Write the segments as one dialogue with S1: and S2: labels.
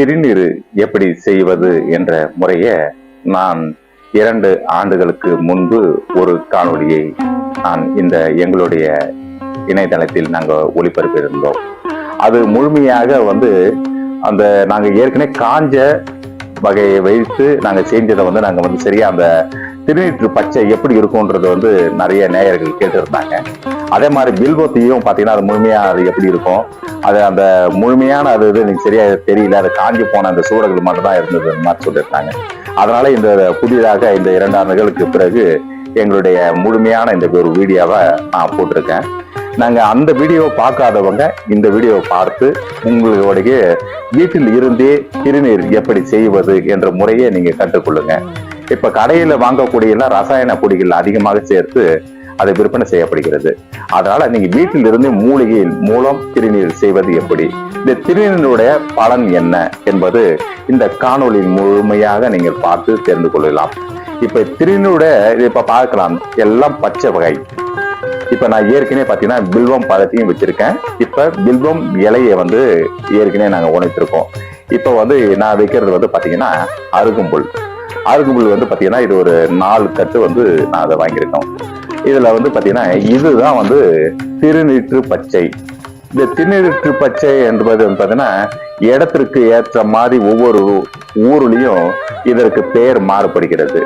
S1: திருநீர் எப்படி செய்வது என்ற முறையை நான் இரண்டு ஆண்டுகளுக்கு முன்பு ஒரு காணொளியை நான் இந்த எங்களுடைய இணையதளத்தில் நாங்கள் ஒளிபரப்பியிருந்தோம். அது முழுமையாக வந்து அந்த நாங்கள் ஏற்கனவே காஞ்ச வகையை வைத்து நாங்கள் செஞ்சதை வந்து நாங்கள் வந்து சரியா அந்த திருநீற்று பச்சை எப்படி இருக்கும்ன்றது வந்து நிறைய நேயர்கள் கேட்டிருந்தாங்க. அதே மாதிரி பில்பத்தையும் பார்த்தீங்கன்னா அது முழுமையா அது எப்படி இருக்கும்? அது அந்த முழுமையான அது இது எனக்கு சரியா தெரியல. அது காஞ்சி போன அந்த சூழல்கள் மட்டும் தான் இருந்தது மாதிரி சொல்லியிருந்தாங்க. அதனால இந்த புதிதாக இந்த இரண்டு ஆண்டுகளுக்கு பிறகு எங்களுடைய முழுமையான இந்த ஒரு வீடியோவை நான் போட்டிருக்கேன். நாங்கள் அந்த வீடியோவை பார்க்காதவங்க இந்த வீடியோவை பார்த்து உங்களுடைய வீட்டில் இருந்தே திருநீர் எப்படி செய்வது என்ற முறையை நீங்கள் கற்றுக்கொள்ளுங்க. இப்போ கடையில் வாங்கக்கூடிய எல்லாம் ரசாயன பொடிகள் அதிகமாக சேர்த்து அதை விற்பனை செய்யப்படுகிறது. அதனால நீங்க வீட்டில் இருந்து மூலிகையின் மூலம் திருநீர் செய்வது எப்படி? இந்த திருநீருடைய பலன் என்ன என்பது இந்த காணொளியின் முழுமையாக நீங்கள் பார்த்து தெரிந்து கொள்ளலாம். இப்ப திருநீருடைய இப்ப பார்க்கலாம். எல்லாம் பச்சை வகை. இப்ப நான் ஏற்கனவே பாத்தீங்கன்னா பில்வம் பழத்தையும் வச்சிருக்கேன். இப்ப பில்வம் இலையை வந்து ஏற்கனவே நாங்க உணைத்திருக்கோம் இப்ப வந்து நான் வைக்கிறது வந்து பாத்தீங்கன்னா அருகும்புல். அருகும்புல் வந்து பாத்தீங்கன்னா இது ஒரு நாலு கட்டு வந்து நான் அதை வாங்கியிருக்கோம். இதுல வந்து பாத்தீங்கன்னா இதுதான் வந்து திருநீற்று பச்சை. இந்த திருநீற்று பச்சை என்பது வந்து பாத்தீங்கன்னா இடத்திற்கு ஏற்ற மாதிரி ஒவ்வொரு ஊர்லயும் இதற்கு பெயர் மாறுபடுகிறது.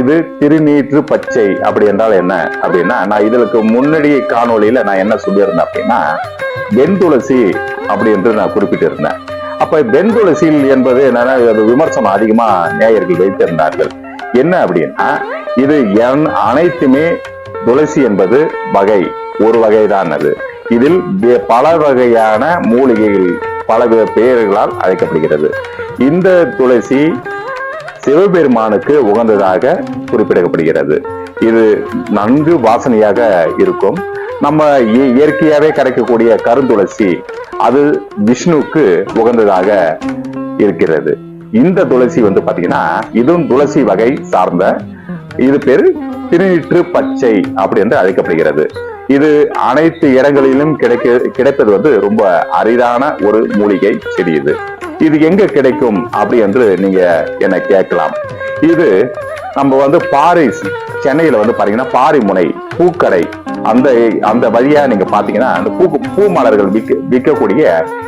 S1: இது திருநீற்று பச்சை அப்படி என்றால் என்ன? அப்படின்னா நான் இதற்கு முன்னாடி காணொளியில நான் என்ன சொல்லியிருந்தேன் அப்படின்னா வெண்துளசி அப்படி என்று நான் குறிப்பிட்டிருந்தேன். அப்ப வெண்துளசி என்பது என்னன்னா அது விமர்சனம் அதிகமா நேயர்கள் வைத்திருந்தார்கள். என்ன அப்படின்னா இது என் அனைத்துமே துளசி என்பது வகை ஒரு வகைதான் அது. இதில் பல வகையான மூலிகைகள் பல பெயர்களால் அழைக்கப்படுகிறது. இந்த துளசி சிவபெருமானுக்கு உகந்ததாக குறிப்பிடப்படுகிறது. இது நன்கு வாசனையாக இருக்கும். நம்ம இயற்கையாகவே இயற்கையாவே கிடைக்கக்கூடிய கருந்துளசி அது விஷ்ணுவுக்கு உகந்ததாக இருக்கிறது. இந்த துளசி வந்து பாத்தீங்கன்னா இதுவும் துளசி வகை சார்ந்த இது பேரு திருநீற்று பச்சை அப்படி என்று அழைக்கப்படுகிறது. இது அனைத்து இடங்களிலும் கிடைக்க கிடைப்பது வந்து ரொம்ப அரிதான ஒரு மூலிகை செடி இது. இது எங்க கிடைக்கும் அப்படி என்று நீங்க என்னை கேட்கலாம். இது நம்ம வந்து பாரிஸ் சென்னையில வந்து பாத்தீங்கன்னா பாரிமுனை பூக்கடை அந்த அந்த வழியா நீங்க பாத்தீங்கன்னா அந்த பூ பூ மலர்கள் விற்க விற்கக்கூடிய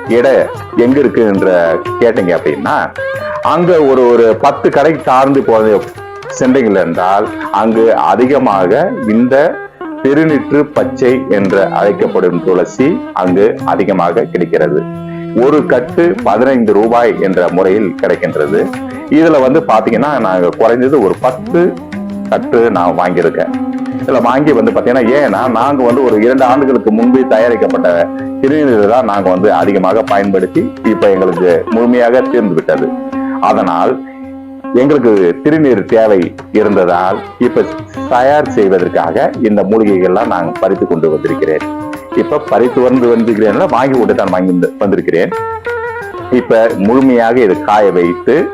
S1: இடம் எங்க இருக்குன்ற கேட்டீங்க அப்படின்னா அங்க ஒரு ஒரு பத்து கடை சார்ந்து போன சென்றீர்கள் என்றால் அங்கு அதிகமாக இந்த திருநீற்று பச்சை என்று அழைக்கப்படும் துளசி அங்கு அதிகமாக கிடைக்கிறது. ஒரு கட்டு பதினைந்து ரூபாய் என்ற முறையில் கிடைக்கின்றது. இதுல வந்து பாத்தீங்கன்னா நாங்க குறைஞ்சது ஒரு பத்து கட்டு நான் வாங்கியிருக்கேன். இதுல வாங்கி வந்து பாத்தீங்கன்னா ஏன்னா நாங்க வந்து ஒரு இரண்டு ஆண்டுகளுக்கு முன்பே தயாரிக்கப்பட்ட திருநீர் தான் நாங்க வந்து அதிகமாக பயன்படுத்தி இப்ப எங்களுக்கு முழுமையாக தீர்ந்து விட்டது. அதனால் எங்களுக்கு திருநீர் தேவை இருந்ததால் இப்ப தயார் செய்வதற்காக இந்த மூலிகைகள்லாம் நான் பறித்து கொண்டு வந்திருக்கிறேன். இப்ப பறித்து வந்து வந்திருக்கிறேன் வாங்கி கொண்டு தான் வாங்கி வந்து- வந்திருக்கிறேன். இப்ப முழுமையாக இது காய வைத்து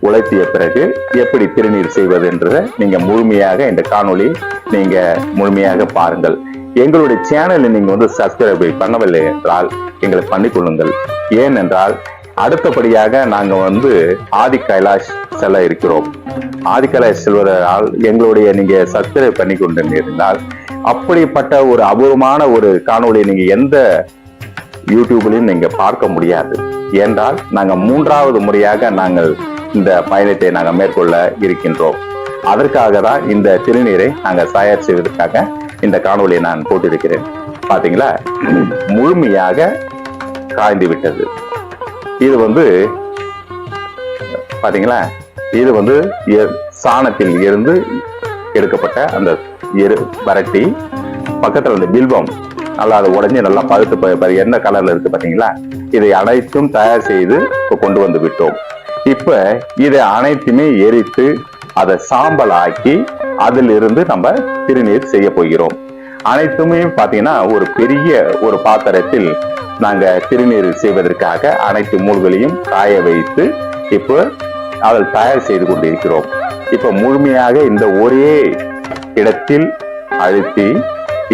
S1: உழைத்திய பிறகு எப்படி திருநீர் செய்வது என்றதை நீங்க முழுமையாக இந்த காணொளி நீங்க முழுமையாக பாருங்கள். எங்களுடைய சேனலை நீங்க வந்து சப்ஸ்கிரைப் பண்ணவில்லை என்றால் எங்களை பண்ணிக்கொள்ளுங்கள் ஏனென்றால் அடுத்தபடியாக நாங்க வந்து ஆதி கைலாஷ் செல்ல இருக்கிறோம். ஆதி கைலாஷ் செல்வதால் எங்களுடைய நீங்க சப்ஸ்கிரைப் பண்ணி கொண்டு இருந்தால் அப்படிப்பட்ட ஒரு அபூர்வமான ஒரு காணொளியை நீங்க எந்த யூடியூப்லையும் நீங்க பார்க்க முடியாது. என்றால் நாங்க மூன்றாவது முறையாக நாங்கள் இந்த பயணத்தை நாங்கள் மேற்கொள்ள இருக்கின்றோம். அதற்காக தான் இந்த திருநீரை நாங்க தயார் செய்வதற்காக இந்த காணொளியை நான் போட்டிருக்கிறேன். பாத்தீங்களா? முழுமையாக காய்ந்து விட்டது. இது வந்து பாத்தீங்களா? இது வந்து சாணத்தில் இருந்து எடுக்கப்பட்ட அந்த எரு வரட்டி பக்கத்துல அந்த பில்வம் நல்லா அதை உடைஞ்சு நல்லா பழுத்து என்ன கலர்ல இருக்கு பாத்தீங்களா? இதை அனைத்தும் தயார் செய்து இப்போ கொண்டு வந்து விட்டோம். இப்ப இதை அனைத்துமே எரித்து அதை சாம்பல் ஆக்கி அதிலிருந்து நம்ம திருநீர் செய்ய போகிறோம். அனைத்துமே பாத்தீங்கன்னா ஒரு பெரிய ஒரு பாத்திரத்தில் நாங்க திருநீர் செய்வதற்காக அனைத்து மூல்களையும் காய வைத்து இப்போ அதில் தயார் செய்து கொண்டிருக்கிறோம். இப்போ முழுமையாக இந்த ஒரே இடத்தில் அழுத்தி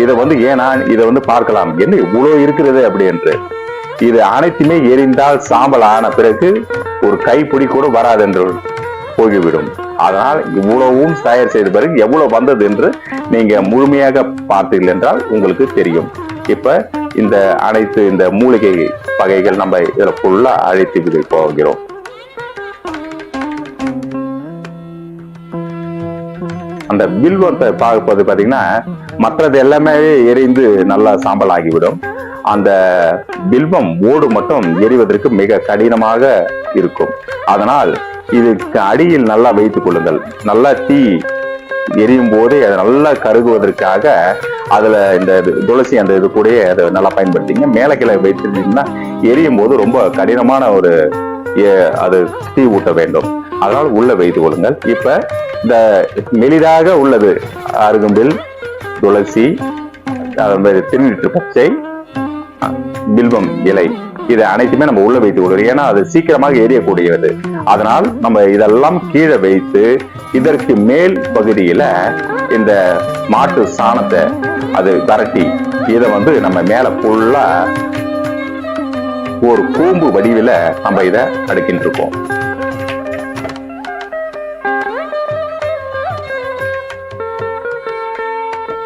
S1: இதை வந்து ஏன்னா இதை வந்து பார்க்கலாம்? என்ன இவ்வளோ இருக்கிறது அப்படி என்று. இது அனைத்துமே எரிந்தால் சாம்பல் ஆன பிறகு ஒரு கைப்பிடி கூட வராது என்று போய்விடும். அதனால் இவ்வளவும் தயார் செய்த பிறகு எவ்வளவு வந்தது என்று நீங்க முழுமையாக பார்த்தீர்கள் என்றால் உங்களுக்கு தெரியும். இப்ப இந்த அனைத்து இந்த மூலிகை வகைகள் நம்ம இதில் ஃபுல்லாக அழைத்து விட போகிறோம். அந்த வில்வத்தை பார்ப்பது பார்த்தீங்கன்னா மற்றது எல்லாமே எரிந்து நல்லா சாம்பல் ஆகிவிடும் அந்த பில்வம் ஓடு மட்டும் எரிவதற்கு மிக கடினமாக இருக்கும். அதனால் இதுக்கு அடியில் நல்லா வைத்துக் கொள்ளுங்கள். நல்லா தீ எரியும் போது அதை நல்லா கருகுவதற்காக அதுல இந்த இது- துளசி அந்த இது கூடயே அதை நல்லா பயன்படுத்திங்க. மேல கீழே வைத்திருந்தீங்கன்னா எரியும் போது ரொம்ப கடினமான ஒரு அது தீ ஊட்ட வேண்டும். அதனால் உள்ள வைத்து கொள்ளுங்கள். இப்ப இந்த மெலிதாக உள்ளது. அருகம்பில் துளசி அது மாதிரி திருநீற்று பச்சை பில்வம் இலை. இதை அனைத்துமே நம்ம உள்ள வைத்துக் கொள்கிறோம் ஏன்னா அது சீக்கிரமாக எரியக்கூடியது. அதனால் நம்ம இதெல்லாம் கீழே வைத்து இதற்கு மேல் பகுதியில இந்த மாட்டு சாணத்தை அது விரட்டி இதை வந்து நம்ம மேல ஃபுல்லா ஒரு கூம்பு வடிவில நம்ம இதை அடுக்கின்றிருக்கோம்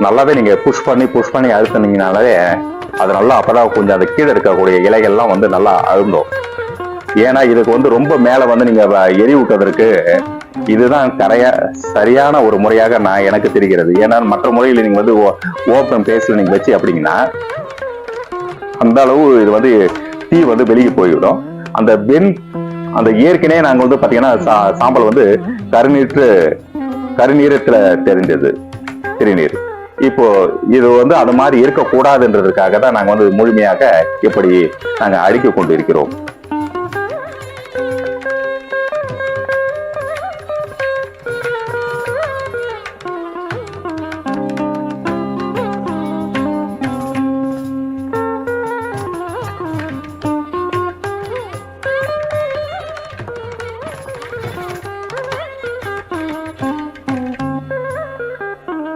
S1: நல்லாவே நீங்க புஷ் பண்ணி புஷ் பண்ணி அழுத்தினீங்கனாலே அது நல்லா அப்பதான் கொஞ்சம் அது கீழே இருக்கக்கூடிய இலைகள்லாம் வந்து நல்லா அழுந்தோம். ஏன்னா இதுக்கு வந்து ரொம்ப மேல வந்து நீங்க வ- எரி விட்டதற்கு இதுதான் கரையா சரியான ஒரு முறையாக நான் எனக்கு தெரிகிறது. ஏன்னா மற்ற முறையில் நீங்க வந்து ஓப்பன் பேஸ்ல நீங்க வச்சு அப்படிங்கன்னா அந்த அளவு இது வந்து தீ வந்து வெளியே போய்விடும். அந்த வெண் அந்த ஏற்கனவே நாங்க வந்து பாத்தீங்கன்னா சா- சாம்பல் வந்து கருநீற்று கருநீரத்துல தெரிஞ்சது திருநீர். இப்போ இது வந்து அது மாதிரி இருக்கக்கூடாதுன்றதுக்காக தான் நாங்க வந்து முழுமையாக இப்படி நாங்க அழிக்க கொண்டு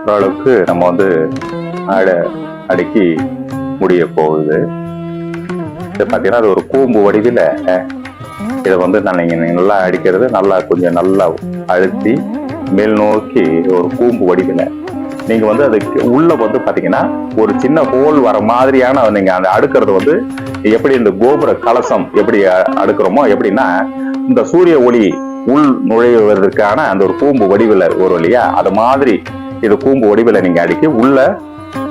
S1: இருக்கிறோம் ஓரளவுக்கு நம்ம வந்து ஆடை அடுக்கி முடிய போகுது. இது பார்த்தீங்கன்னா அது ஒரு கூம்பு வடிவில் இதை வந்து நான் நீங்கள் நல்லா அடிக்கிறது நல்லா கொஞ்சம் நல்லா அழுத்தி மேல் நோக்கி ஒரு கூம்பு வடிவில். நீங்க வந்து அதுக்கு உள்ள வந்து பாத்தீங்கன்னா ஒரு சின்ன ஹோல் வர மாதிரியான நீங்க அந்த அடுக்கிறது வந்து எப்படி இந்த கோபுர கலசம் எப்படி அடுக்கிறோமோ அடுக்குறோமோ எப்படின்னா இந்த சூரிய ஒளி உள் நுழைவதற்கான அந்த ஒரு கூம்பு வடிவில் ஒரு இல்லையா? அது மாதிரி இது கூம்பு ஒடிவில் நீங்க அடுக்கி உள்ள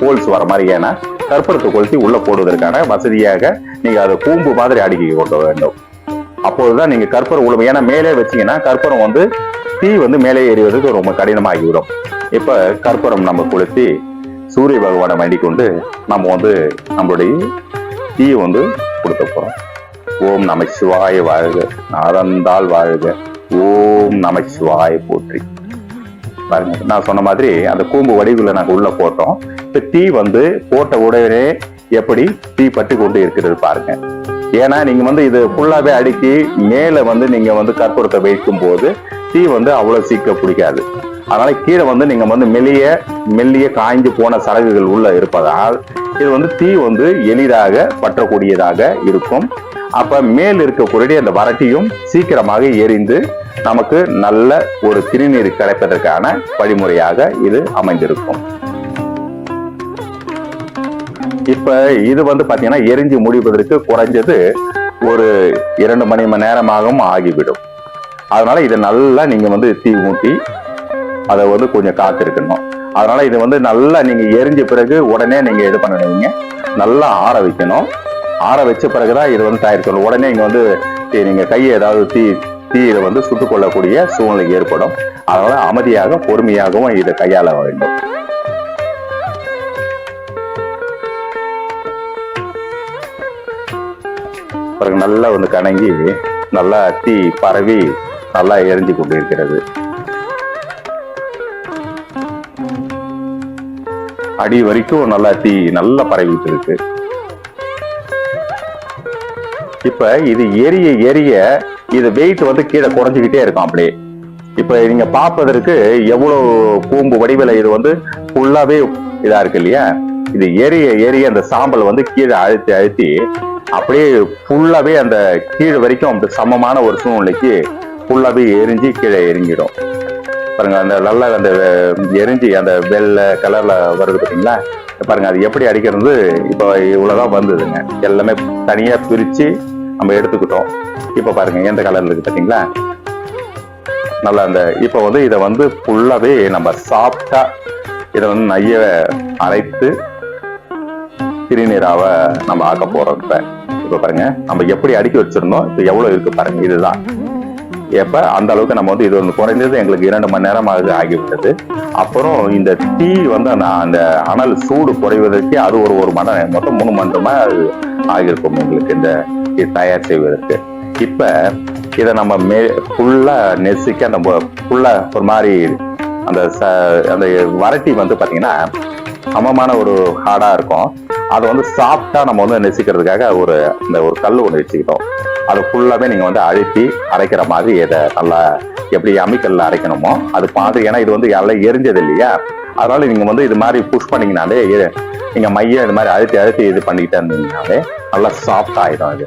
S1: ஹோல்ஸ் வர மாதிரி ஏன்னா கற்பூரத்தை கொளுத்தி உள்ள போடுவதற்கான வசதியாக நீங்க அதை கூம்பு மாதிரி அடுக்கி கொண்டு வேண்டும். அப்போதுதான் நீங்க கற்பூரம் உள்ள ஏன்னா மேலே வச்சீங்கன்னா கற்பூரம் வந்து தீ வந்து மேலே ஏறிவதற்கு ரொம்ப கடினமாகிவிடும். இப்ப கற்பூரம் நம்ம கொளுத்தி சூரிய பகவானை வேண்டிக் கொண்டு நம்ம வந்து நம்மளுடைய தீ வந்து கொடுக்க போறோம். ஓம் நம சிவாய வாழ்க நாதந்தால் வாழ்க ஓம் நம சிவாய போற்றி. பாருங்க நான் சொன்ன மாதிரி அந்த கூம்பு வடிவில் நாங்கள் உள்ள போட்டோம். இப்போ தீ வந்து போட்ட உடனே எப்படி தீ பட்டு கொண்டு இருக்கிறது பாருங்க. ஏன்னா நீங்க வந்து இது ஃபுல்லாவே அடுக்கி மேலே வந்து நீங்க வந்து கற்பூரத்தை வைக்கும் போது தீ வந்து அவ்வளவு சீக்கிரம் பிடிக்காது. அதனால கீழே வந்து நீங்க வந்து மெல்லிய மெல்லிய காய்ஞ்சு போன சடகுகள் உள்ள இருப்பதால் இது வந்து தீ வந்து எளிதாக பற்றக்கூடியதாக இருக்கும். அப்ப மேல் இருக்கக்கூடிய அந்த வறட்டியும் சீக்கிரமாக எரிந்து நமக்கு நல்ல ஒரு திருநீர் கிடைப்பதற்கான வழிமுறையாக இது அமைந்திருக்கும். இப்ப இது வந்து பாத்தீங்கன்னா எரிஞ்சு முடிவதற்கு குறைஞ்சது ஒரு இரண்டு மணி மணி நேரமாகவும் ஆகிவிடும். அதனால இதை நல்லா நீங்க வந்து தீ ஊட்டி அதை வந்து கொஞ்சம் காத்திருக்கணும். அதனால இது வந்து நல்லா நீங்க எரிஞ்ச பிறகு உடனே நீங்க இது பண்ணுவீங்க நல்லா ஆற வைக்கணும். ஆற வச்ச பிறகுதான் இது வந்து தயார் சொல்லணும். உடனே இங்க வந்து தீ- நீங்க கையை ஏதாவது தீ தீயில வந்து சுட்டுக் கொள்ளக்கூடிய சூழ்நிலை ஏற்படும். அதனால அமைதியாக பொறுமையாகவும் இதை கையாள வேண்டும். பிறகு நல்லா வந்து கணங்கி நல்லா தீ பரவி நல்லா எரிஞ்சு கொண்டிருக்கிறது. அடி வரைக்கும் நல்லா தீ நல்லா பரவிட்டு இருக்கு. இப்ப இது எரிய எரிய இது வெயிட் வந்து கீழே குறைஞ்சுக்கிட்டே இருக்கும் அப்படியே. இப்ப நீங்க பார்ப்பதற்கு எவ்வளவு கூம்பு வடிவில இது வந்து ஃபுல்லாவே இதா இருக்கு இல்லையா? இது எரிய எரிய அந்த சாம்பல் வந்து கீழே அழுத்தி அழுத்தி அப்படியே ஃபுல்லாவே அந்த கீழே வரைக்கும் அந்த சமமான ஒரு சூழ்நிலைக்கு ஃபுல்லாவே எரிஞ்சு கீழே எரிஞ்சிடும் பாருங்க அந்த நல்லா அந்த எரிஞ்சு அந்த வெள்ளை கலர்ல வருது பார்த்தீங்களா பாருங்க அது எப்படி அடிக்கிறது? இப்போ இவ்வளவுதான் வந்ததுங்க. எல்லாமே தனியா பிரிச்சு நம்ம எடுத்துக்கிட்டோம். இப்போ பாருங்க எந்த கலர்ல இருக்கு பார்த்தீங்களா நல்லா அந்த இப்போ வந்து இதை வந்து ஃபுல்லாவே நம்ம சாப்பிட்டா இதை வந்து நைய அரைத்து திருநீராவ நம்ம ஆக்க போறோம் இப்ப. இப்ப பாருங்க நம்ம எப்படி அடுக்கி வச்சிருந்தோம் இப்ப எவ்வளவு இருக்கு பாருங்க இதுதான். எப்ப? அந்த அளவுக்கு நம்ம வந்து இது ஒன்று குறைந்தது எங்களுக்கு இரண்டு மணி நேரம் ஆகுது ஆகிவிட்டது. அப்புறம் இந்த டீ வந்து அந்த அந்த அனல் சூடு குறைவதற்கு அது ஒரு ஒரு மணி நேரம் மொத்தம் மூணு மணி நேரமா அது ஆகியிருக்கும் எங்களுக்கு இந்த இது தயார் செய்வதற்கு. இப்ப இதை நம்ம மே ஃபுல்லா நெசிக்க நம்ம ஃபுல்லா ஒரு மாதிரி அந்த ச அந்த வரட்டி வந்து பார்த்தீங்கன்னா சமமான ஒரு ஹார்டாக இருக்கும். அதை வந்து சாஃப்டாக நம்ம வந்து நெசிக்கிறதுக்காக ஒரு இந்த ஒரு கல் ஒன்று வச்சுக்கிட்டோம். அது ஃபுல்லாவே நீங்கள் வந்து அழுத்தி அரைக்கிற மாதிரி இதை நல்லா எப்படி அம்மிக்கல்ல அரைக்கணுமோ அது மாதிரி ஏன்னா இது வந்து எல்லாம் எரிஞ்சது இல்லையா? அதனால நீங்கள் வந்து இது மாதிரி புஷ் பண்ணீங்கனாலே நீங்கள் மையம் இது மாதிரி அழுத்தி அழுத்தி இது பண்ணிக்கிட்டே இருந்தீங்கனாலே நல்லா சாஃப்ட் ஆகிடும் இது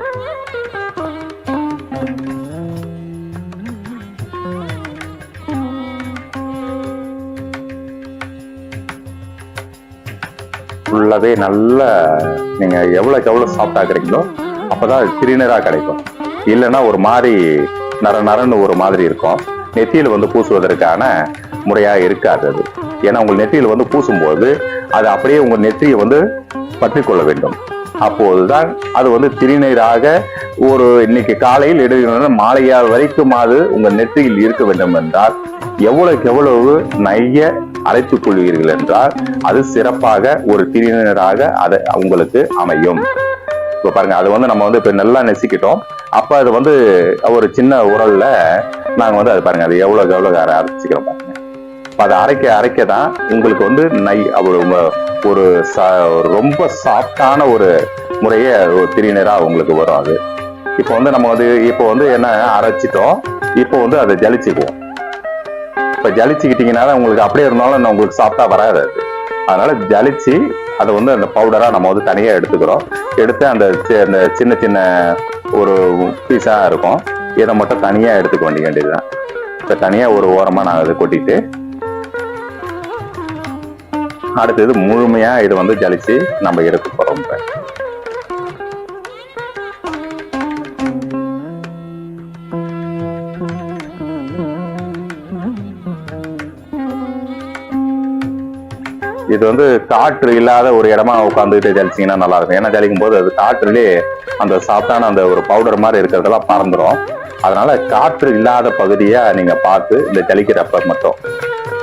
S1: ஃபுல்லாகவே நல்ல நீங்கள் எவ்வளோக்கு எவ்வளோ சாஃப்ட் ஆக்குறீங்களோ அப்பதான் அது கிடைக்கும். இல்லைன்னா ஒரு மாதிரி நர நரன்னு ஒரு மாதிரி இருக்கும். நெத்தியில் வந்து பூசுவதற்கான முறையாக இருக்காது அது. ஏன்னா உங்கள் நெத்தியில் வந்து பூசும்போது அது அப்படியே உங்கள் நெற்றியை வந்து பற்றி கொள்ள வேண்டும். அப்போதுதான் அது வந்து திருநீராக ஒரு இன்னைக்கு காலையில் எடுக்கணும் மாலையா வரைக்குமாவது உங்கள் நெற்றியில் இருக்க வேண்டும் என்றால் எவ்வளவுக்கு எவ்வளவு நைய அழைத்துக் கொள்வீர்கள் என்றால் அது சிறப்பாக ஒரு திருநீராக அதை உங்களுக்கு அமையும். இப்போ பாருங்க அது வந்து நம்ம வந்து இப்போ நல்லா நெசிக்கிட்டோம். அப்போ அது வந்து ஒரு சின்ன உரல்ல நாங்கள் வந்து அது பாருங்க அது எவ்வளோக்கு எவ்வளோ அரைச்சிக்கிறோம் பாருங்க. இப்போ அதை அரைக்க அரைக்க தான் உங்களுக்கு வந்து நை ஒரு ஒரு ரொம்ப சாஃப்டான ஒரு முறையே ஒரு திருநீராக உங்களுக்கு வரும் அது. இப்போ வந்து நம்ம வந்து இப்போ வந்து என்ன அரைச்சிட்டோம் இப்போ வந்து அதை ஜலிச்சுக்குவோம். இப்போ ஜலிச்சுக்கிட்டீங்கன்னா உங்களுக்கு அப்படியே இருந்தாலும் இன்னும் உங்களுக்கு சாப்பிட்டா வராது அது. அதனால ஜலிச்சு அதை வந்து அந்த பவுடரா நம்ம வந்து தனியா எடுத்துக்கிறோம். எடுத்து அந்த அந்த சின்ன சின்ன ஒரு பீஸா இருக்கும். இதை மட்டும் தனியா எடுத்துக்க வேண்டிய வேண்டியதுதான். இப்போ தனியா ஒரு ஓரமா நான் அதை கொட்டிட்டு அடுத்தது முழுமையா இது வந்து ஜலிச்சு நம்ம எடுக்க போறோம். இப்போ இது வந்து காற்று இல்லாத ஒரு இடமா உட்காந்துட்டு ஜலிச்சிங்கன்னா நல்லா இருக்கும் ஏன்னா ஜலிக்கும் போது அது காற்றுலயே அந்த சாஃப்டான அந்த ஒரு பவுடர் மாதிரி இருக்கிறதெல்லாம் பறந்துடும் அதனால காற்று இல்லாத பகுதியா நீங்க பார்த்து இந்த ஜலிக்கிறப்ப மட்டும்.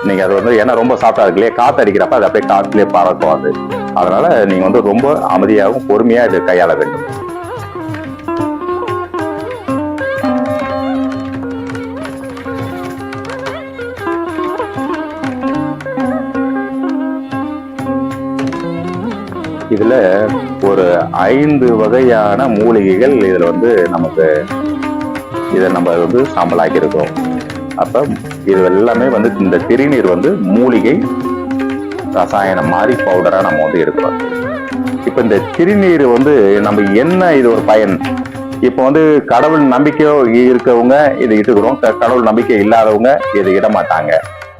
S1: நீங்க அது வந்து ஏன்னா ரொம்ப சாஃப்டா இருக்கு இல்லையா? காத்து அடிக்கிறப்ப அது அப்படியே காற்றுலயே பறக்கும் அது. அதனால நீங்க வந்து ரொம்ப அமைதியாகவும் பொறுமையா இதை கையாள வேண்டும். இதுல ஒரு ஐந்து வகையான மூலிகைகள் இதுல வந்து நமக்கு இதை நம்ம வந்து சாம்பலாக்கி இருக்கோம் அப்ப இது எல்லாமே வந்து இந்த திருநீர் வந்து மூலிகை ரசாயனம் மாதிரி பவுடரா நம்ம வந்து எடுக்கிறோம். இப்ப இந்த திருநீர் வந்து நம்ம என்ன இது ஒரு பயன்? இப்ப வந்து கடவுள் நம்பிக்கை இருக்கவங்க இதை இட்டுக்கிறோம். கடவுள் நம்பிக்கை இல்லாதவங்க இதை இடமாட்டாங்க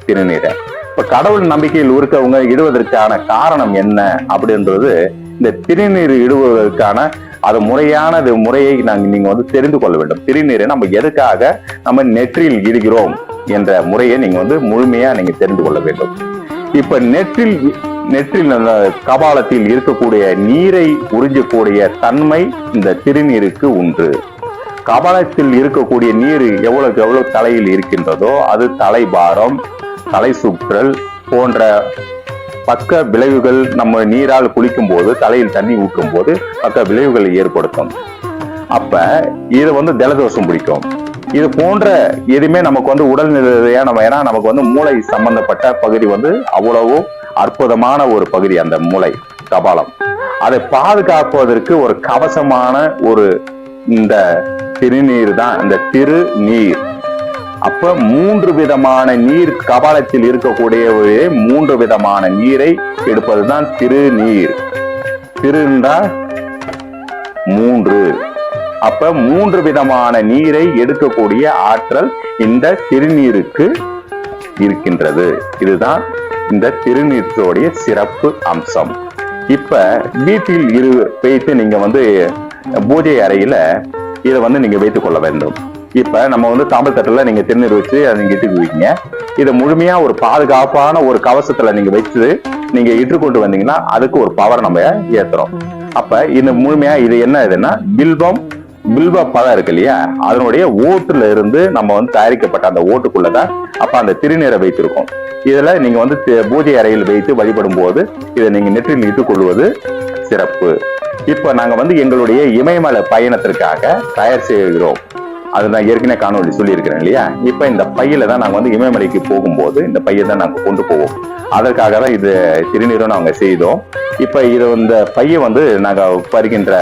S1: திருநீரை. இப்ப கடவுள் நம்பிக்கையில் இருக்கவங்க இடுவதற்கான காரணம் என்ன அப்படின்றது இந்த திருநீர் இடுவதற்கான அது முறையானது முறையை நாங்கள் நீங்க வந்து தெரிந்து கொள்ள வேண்டும். திருநீரை நம்ம எதுக்காக நம்ம நெற்றில் இடுகிறோம் என்ற முறையை நீங்க வந்து முழுமையா நீங்க தெரிந்து கொள்ள வேண்டும். இப்ப நெற்றில் நெற்றில் கபாலத்தில் இருக்கக்கூடிய நீரை உறிஞ்சக்கூடிய தன்மை இந்த திருநீருக்கு உண்டு. கபாலத்தில் இருக்கக்கூடிய நீர் எவ்வளவுக்கு எவ்வளவு தலையில் இருக்கின்றதோ அது தலைபாரம் தலை சுற்றல் போன்ற பக்க விளைவுகள் நம்ம நீரால் குளிக்கும் போது தலையில் தண்ணி ஊற்றும் போது பக்க விளைவுகளை ஏற்படுத்தும். அப்ப இது வந்து ஜலதோஷம் பிடிக்கும். இது போன்ற எதுவுமே நமக்கு வந்து உடல் நிலையா நம்ம ஏன்னா நமக்கு வந்து மூளை சம்பந்தப்பட்ட பகுதி வந்து அவ்வளவு அற்புதமான ஒரு பகுதி அந்த மூளை கபாலம். அதை பாதுகாப்பதற்கு ஒரு கவசமான ஒரு இந்த திருநீர் தான் இந்த திரு நீர் அப்ப மூன்று விதமான நீர் கபாலத்தில் இருக்கக்கூடிய மூன்று விதமான நீரை எடுப்பதுதான் திருநீர். திருண்டா மூன்று. அப்ப மூன்று விதமான நீரை எடுக்கக்கூடிய ஆற்றல் இந்த திருநீருக்கு இருக்கின்றது. இதுதான் இந்த திருநீற்றோடைய சிறப்பு அம்சம். இப்ப வீட்டில் இரு வைத்து நீங்க வந்து பூஜை அறையில இதை வந்து நீங்க வைத்துக் கொள்ள வேண்டும். இப்ப நம்ம வந்து சாம்பல் தட்டுல நீங்க திருநீர் வச்சு அதை நீங்க வைக்கீங்க இதை முழுமையா ஒரு பாதுகாப்பான ஒரு கவசத்துல நீங்க வச்சு நீங்க இட்டு கொண்டு வந்தீங்கன்னா அதுக்கு ஒரு பவர் நம்ம ஏத்துறோம். அப்ப இந்த முழுமையா இது என்ன இதுன்னா பில்வம் பில்வ பழம் இருக்கு இல்லையா? அதனுடைய ஓட்டுல இருந்து நம்ம வந்து தயாரிக்கப்பட்ட அந்த ஓட்டுக்குள்ளதான் அப்ப அந்த திருநீரை வைத்திருக்கோம். இதுல நீங்க வந்து பூஜை அறையில் வைத்து வழிபடும் போது இதை நீங்க நெற்றில் இட்டுக் கொள்வது சிறப்பு. இப்ப நாங்க வந்து எங்களுடைய இமயமலை பயணத்திற்காக தயார் செய்கிறோம். அது நான் ஏற்கனவே காணொலி சொல்லியிருக்கிறேன் இல்லையா? இப்ப இந்த பையில தான் நாங்க வந்து இமயமலைக்கு போகும்போது இந்த பையை தான் நாங்க கொண்டு போவோம். அதற்காக தான் இது திருநீரும் நாங்க செய்தோம். இப்ப இது இந்த பையை வந்து நாங்க பறிக்கின்ற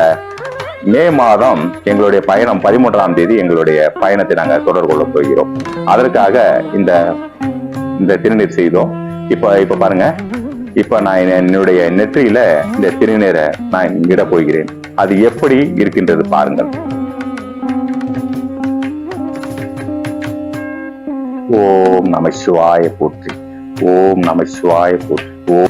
S1: மே மாதம் எங்களுடைய பயணம் பதிமூன்றாம் தேதி எங்களுடைய பயணத்தை நாங்க தொடர் கொள்ள போகிறோம். அதற்காக இந்த இந்த திருநீர் செய்தோம். இப்ப இப்ப பாருங்க. இப்ப நான் என்னுடைய நெற்றியில இந்த திருநீரை நான் இட போகிறேன். அது எப்படி இருக்கின்றது பாருங்கள். ஓம் நம சிவாய போற்றி. ஓம் நம சிவாய போற்றி.